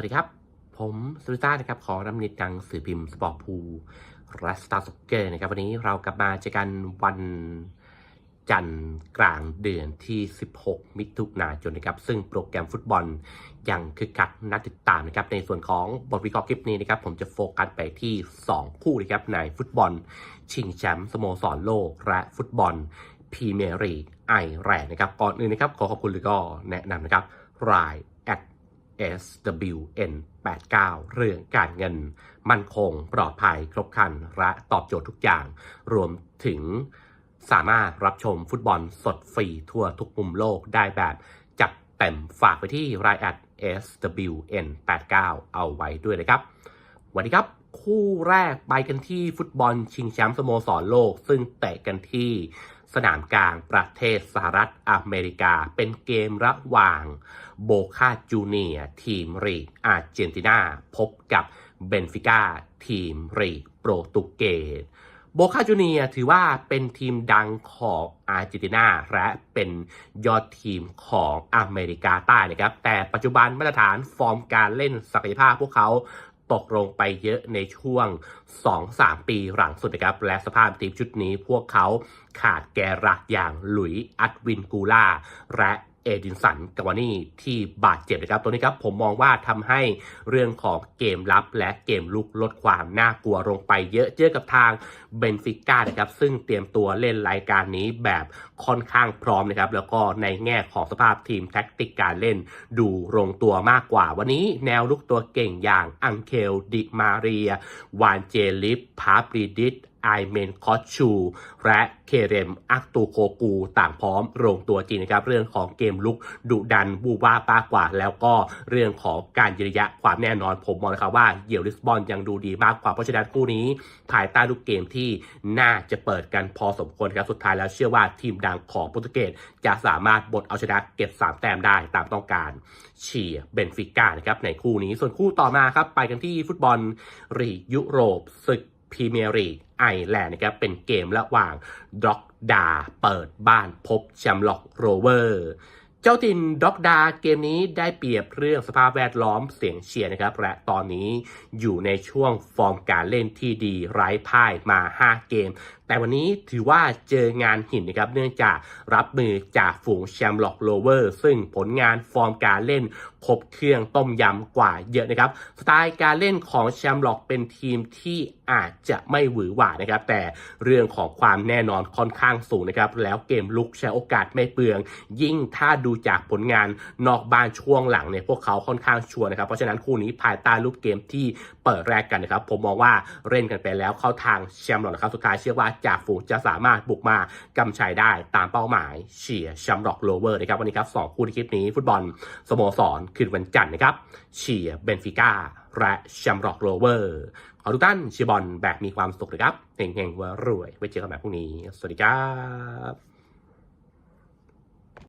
วัสดีครับ ผมสุริต้านะครับ ขอนำนิดดังสื่อพิมพ์สปอร์ตพูและสตาร์สเกอร์นะครับ วันนี้เรากลับมาเจอกันวันจันทร์กลางเดือนที่ 16 มิถุนายนนะครับ ซึ่งโปรแกรมฟุตบอลยังคึกคักน่าติดตามนะครับ ในส่วนของบทวิเคราะห์คลิปนี้นะครับ ผมจะโฟกัสไปที่ 2 คู่นะครับ ในฟุตบอล ชิงแชมป์สโมสรโลก และฟุตบอลพรีเมียร์ลีกไอร์แลนด์นะครับ ก่อนอื่นนะครับ ขอขอบคุณแล้วก็แนะนำนะครับราย SWN 89 เรื่องการเงิน มั่นคงปลอดภัยครบครัน และตอบโจทย์ทุกอย่าง รวมถึงสามารถรับชมฟุตบอลสดฟรีทั่วทุกมุมโลกได้แบบจัดเต็มฝากไปที่ราย at SWN 89เอาไว้ด้วยนะครับวันนี้ครับ คู่แรกไปกันที่ฟุตบอลชิงแชมป์สโมสรโลก ซึ่งเตะกันที่ สนามกลางประเทศสหรัฐอเมริกา เป็นเกมระหว่างโบคาจูเนียทีมรีอาร์เจนตินา พบกับเบนฟิก้าทีมรีโปรตุเกสโบคาจูเนียถือว่าเป็นทีมดังของอาร์เจนตินาและเป็นยอดทีมของอเมริกาใต้นะครับ แต่ปัจจุบันมาตรฐานฟอร์มการเล่นศักยภาพพวกเขา ตกลงไปเยอะในช่วง 2-3 ปีหลังสุดนะครับ และสภาพทีมชุดนี้พวกเขาขาดแกนหลักอย่างหลุยส์อัดวินกูล่า และ เอดินสันกาวานี่ที่บาดเจ็บนะครับ ตัวนี้ครับผมมองว่าทำให้เรื่องของเกมรับและเกมลุกลดความน่ากลัวลงไปเยอะเจอกับทางเบนฟิก้านะครับ ซึ่งเตรียมตัวเล่นรายการนี้แบบค่อนข้างพร้อมนะครับ แล้วก็ในแง่ของสภาพทีมแท็กติกการเล่นดูลงตัวมากกว่า วันนี้แนวลุกตัวเก่งอย่างอังเคลดิมาเรีย วานเจลิฟพาปรีดิส ไอเมนคอชชู และเคเรมอักตูโคกู ต่างพร้อมลงตัวจริงนะครับ เรื่องของเกมลุกดุดันบูบ้าป้ากว่า แล้วก็เรื่องของการยืนระยะความแน่นอนผมมองนะครับว่าเยียวลิสบอนยังดูดีมากกว่า เพราะฉะนั้นคู่นี้ภายใต้ลูกเกมที่น่าจะเปิดกันพอสมควรครับสุดท้ายแล้วเชื่อว่าทีมดังของโปรตุเกสจะสามารถบดเอาชนะเก็บ 3 แต้มได้ตามต้องการเชียร์เบนฟิก้านะครับในคู่นี้ส่วนคู่ต่อมาครับไปกันที่ฟุตบอลลียุโรปศึก พรีเมียร์ลีกไอแลนด์นะครับเป็นเกมระหว่างด็อกดาเปิดบ้านพบแชมป์ล็อกโรเวอร์เจ้าถิ่นด็อกดาเกมนี้ได้เปรียบเรื่องสภาพแวดล้อมเสียงเชียร์นะครับ และตอนนี้อยู่ในช่วงฟอร์มการเล่นที่ดีไร้พ่ายมา 5 เกม แต่วันนี้ถือว่าเจองานหินนะครับเนื่องจากรับมือจากฝูงแชมป์ล็อกโรเวอร์ ซึ่งผลงานฟอร์มการเล่นครบเครื่องต้มยำกว่าเยอะนะครับ สไตล์การเล่นของแชมป์ล็อกเป็นทีมที่อาจจะไม่หวือหวานะครับ แต่เรื่องของความแน่นอนค่อนข้างสูงนะครับ แล้วเกมลุกใช้โอกาสไม่เปลือง ยิ่งถ้าดูจากผลงานนอกบ้านช่วงหลังเนี่ยพวกเขาค่อนข้างชัวร์นะครับ เพราะฉะนั้นคู่นี้ภายใต้รูปเกมที่เปิดแรกกันนะครับ ผมมองว่าเล่นกันไปแล้วเข้าทางแชมป์ล็อกนะครับสุดท้ายเชื่อว่าจากฝูงจะสามารถบุกมากำชัยได้ตามเป้าหมายเชียร์แชมป์ล็อกโลเวอร์นะครับวันนี้ครับสองคู่ในคลิปนี้ฟุตบอลสโมสรคืนวันจันทร์นะครับ เชียร์เบนฟิก้าและแชมป์ร็อกโรเวอร์ ขอทุกท่านเชียร์บอลแบบมีความสุขนะครับเฮงๆว่ารวย ไว้เจอกันใหม่พรุ่งนี้ สวัสดีครับ